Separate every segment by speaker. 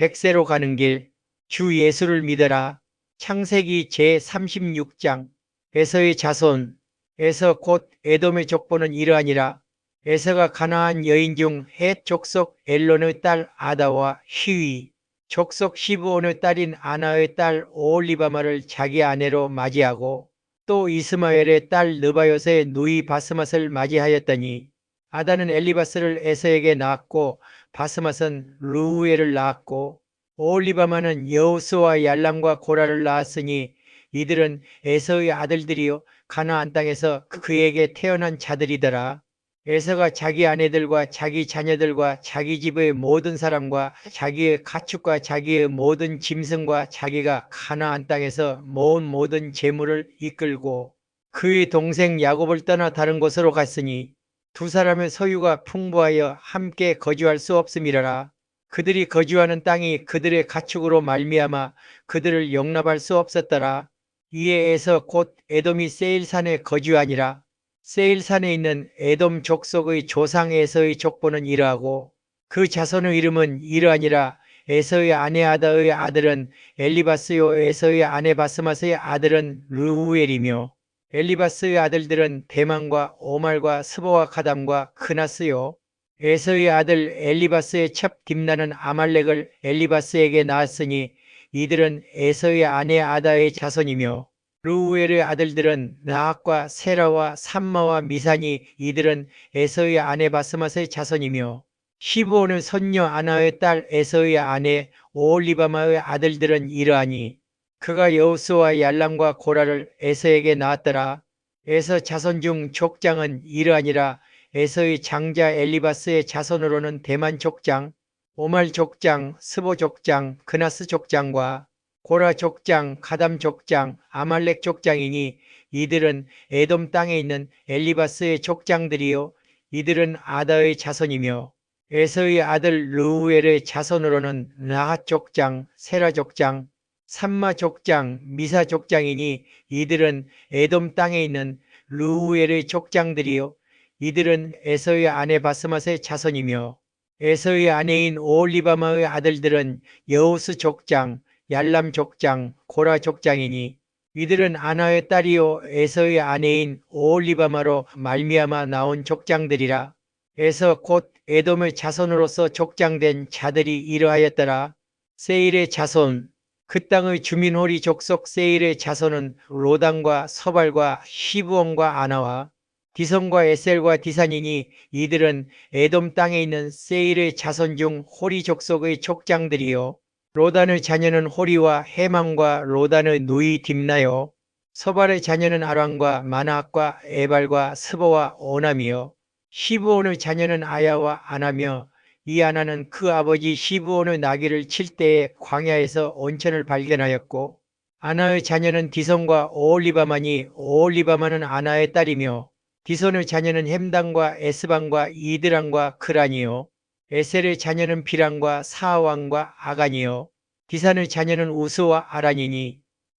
Speaker 1: 백세로 가는 길, 주 예수를 믿어라. 창세기 제36장, 에서의 자손, 에서 곧 에돔의 족보는 이러하니라. 에서가 가나안 여인 중 헷 족속 엘론의 딸 아다와 히위, 족속 시브온의 딸인 아나의 딸 오올리바마를 자기 아내로 맞이하고 또 이스마엘의 딸 느바요스의 누이 바스맛을 맞이하였더니 아다는 엘리바스를 에서에게 낳았고 바스맛은 루우엘을 낳았고 오올리바마는 여우스와 얄람과 고라를 낳았으니 이들은 에서의 아들들이요 가나안 땅에서 그에게 태어난 자들이더라. 에서가 자기 아내들과 자기 자녀들과 자기 집의 모든 사람과 자기의 가축과 자기의 모든 짐승과 자기가 가나안 땅에서 모은 모든 재물을 이끌고 그의 동생 야곱을 떠나 다른 곳으로 갔으니 두 사람의 소유가 풍부하여 함께 거주할 수 없음이라라. 그들이 거주하는 땅이 그들의 가축으로 말미암아 그들을 용납할 수 없었더라. 이에 에서 곧 에돔이 세일산에 거주하니라. 세일산에 있는 에돔 족속의 조상 에서의 족보는 이러하고 그 자손의 이름은 이러하니라. 에서의 아내 아다의 아들은 엘리바스요 에서의 아내 바스마스의 아들은 르우엘이며 엘리바스의 아들들은 대만과 오말과 스보와 가담과 크나스요 에서의 아들 엘리바스의 첩 딥나는 아말렉을 엘리바스에게 낳았으니 이들은 에서의 아내 아다의 자손이며 루우엘의 아들들은 나학과 세라와 삼마와 미산이 이들은 에서의 아내 바스맛의 자손이며 시브온의 손녀 아나의 딸 에서의 아내 오올리바마의 아들들은 이러하니 그가 여우스와 얄람과 고라를 에서에게 낳았더라. 에서 자손 중 족장은 이러하니라 에서의 장자 엘리바스의 자손으로는 대만 족장, 오말 족장, 스보 족장, 그나스 족장과 고라 족장, 가담 족장, 아말렉 족장이니 이들은 에돔 땅에 있는 엘리바스의 족장들이요 이들은 아다의 자손이며 에서의 아들 르우엘의 자손으로는 나핫 족장, 세라 족장, 삼마 족장, 미사 족장이니 이들은 에돔 땅에 있는 르우엘의 족장들이요 이들은 에서의 아내 바스맛의 자손이며 에서의 아내인 오올리바마의 아들들은 여우스 족장, 얄람 족장, 고라 족장이니 이들은 아나의 딸이요 에서의 아내인 오올리바마로 말미암아 나온 족장들이라. 에서 곧 에돔의 자손으로서 족장된 자들이 이러하였더라. 세일의 자손 그 땅의 주민홀이 족속 세일의 자손은 로단과 서발과 시브온과 아나와 디선과 에셀과 디산이니 이들은 에돔 땅에 있는 세일의 자손 중 호리 족속의 족장들이요. 로단의 자녀는 호리와 해망과 로단의 누이 딥나요. 서발의 자녀는 아랑과 마나악과 에발과 스보와 오남이요. 시브온의 자녀는 아야와 아나며 이 아나는 그 아버지 시브온의 나귀를 칠 때에 광야에서 온천을 발견하였고 아나의 자녀는 디선과 오올리바마니 오올리바마는 아나의 딸이며 디선의 자녀는 햄당과 에스방과 이드랑과 크란이요. 에셀의 자녀는 비랑과 사왕과 아간이요. 디산의 자녀는 우스와 아란이니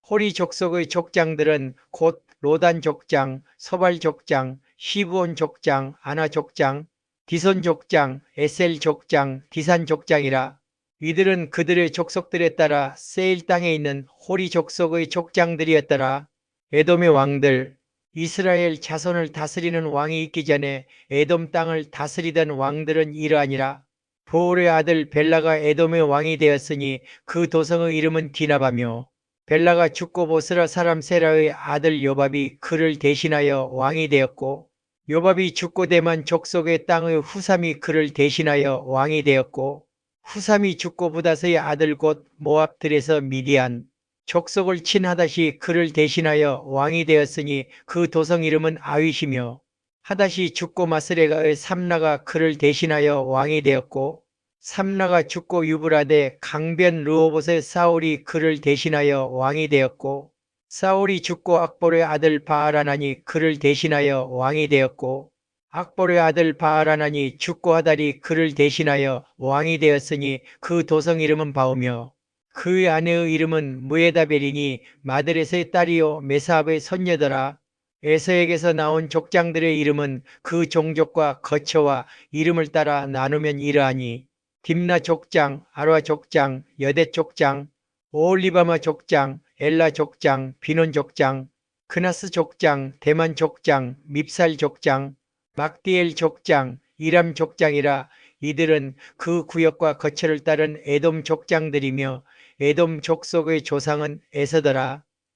Speaker 1: 호리 족속의 족장들은 곧 로단 족장, 서발 족장, 시브온 족장, 아나 족장, 디선 족장, 에셀 족장, 디산 족장이라. 이들은 그들의 족속들에 따라 세일 땅에 있는 호리 족속의 족장들이었더라. 에돔의 왕들, 이스라엘 자손을 다스리는 왕이 있기 전에 에돔 땅을 다스리던 왕들은 이러하니라. 보올의 아들 벨라가 에돔의 왕이 되었으니 그 도성의 이름은 디나바며 벨라가 죽고 보스라 사람 세라의 아들 요밥이 그를 대신하여 왕이 되었고 요밥이 죽고 대만 족속의 땅의 후삼이 그를 대신하여 왕이 되었고 후삼이 죽고 부다스의 아들 곧 모압들에서 미디안 족속을 친 하닷이 그를 대신하여 왕이 되었으니 그 도성 이름은 아윗이며 하닷이 죽고 마스레가의 삼라가 그를 대신하여 왕이 되었고 삼라가 죽고 유브라데 강변 르호봇의 사울이 그를 대신하여 왕이 되었고 사울이 죽고 악볼의 아들 바알하나니 그를 대신하여 왕이 되었고 악볼의 아들 바알하나니 죽고 하달이 그를 대신하여 왕이 되었으니 그 도성 이름은 바오며 그의 아내의 이름은 무에다벨이니 마드렛의 딸이요 메사압의 손녀더라. 에서에게서 나온 족장들의 이름은 그 종족과 거처와 이름을 따라 나누면 이러하니 딥나 족장, 아라 족장, 여대 족장, 오올리바마 족장, 엘라 족장, 비논 족장, 크나스 족장, 대만 족장, 밉살 족장, 막디엘 족장, 이람 족장이라 이들은 그 구역과 거처를 따른 에돔 족장들이며 에돔 족속의 조상은 에서더라.